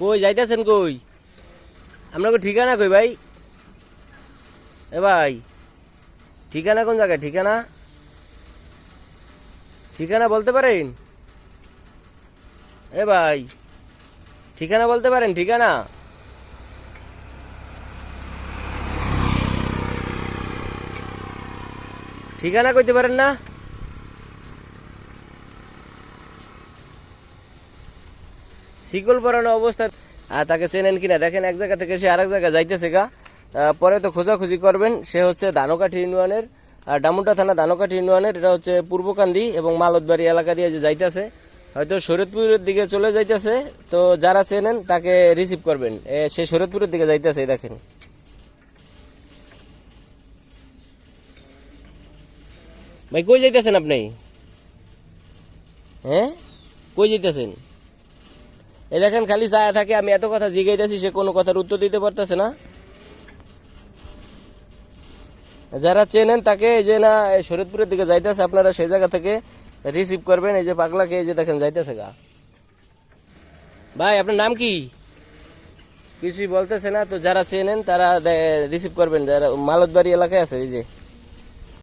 কই যাইতেছেন কই? আপনাকে ঠিকানা কই ভাই? এ ভাই, ঠিকানা কোন জায়গায়? ঠিকানা? ঠিকানা বলতে পারেন? এ ভাই, ঠিকানা বলতে পারেন, ঠিকানা? ঠিকানা কইতে পারেন না? শিকল পরানো অবস্থা। আর তাকে চেনেন কিনা, দেখেন এক জায়গা থেকে সে আরেক জায়গায় যাইতেছে গা। পরে তো খোঁজাখুঁজি করবেন, সে হচ্ছে দানোকাঠি ইউনিয়নের ডামুটা থানা দানোকাঠি ইউনিয়নের, এটা হচ্ছে পূর্বকান্দি এবং মালতবাড়ি এলাকা দিয়ে যে যাইতেছে, হয়তো শরৎপুরের দিকে চলে যাইতেছে। তো যারা চেনেন তাকে রিসিভ করবেন। সে শরৎপুরের দিকে যাইতেছে দেখেন। ভাই, কই যাইতেছেন আপনি? হ্যাঁ? কই যাইতেছেন? এই দেখেন, খালি চায়া থাকে, আমি এত কথা জিগাইতেছি, সে কোনো কথার উত্তর দিতে পারতেছে না। যারা চেনেন তাকে, এই যে না, এই শরীয়তপুরের দিকে যাইতেছে, আপনারা সেই জায়গা থেকে রিসিভ করবেন। এই যে পাগলাকে, এই যে দেখেন, যাইতেছে গা। ভাই, আপনার নাম কি? কিছুই বলতেছে না, তো যারা চেনেন তারা রিসিভ করবেন। যারা মালতবাড়ি এলাকায় আছে, এই যে।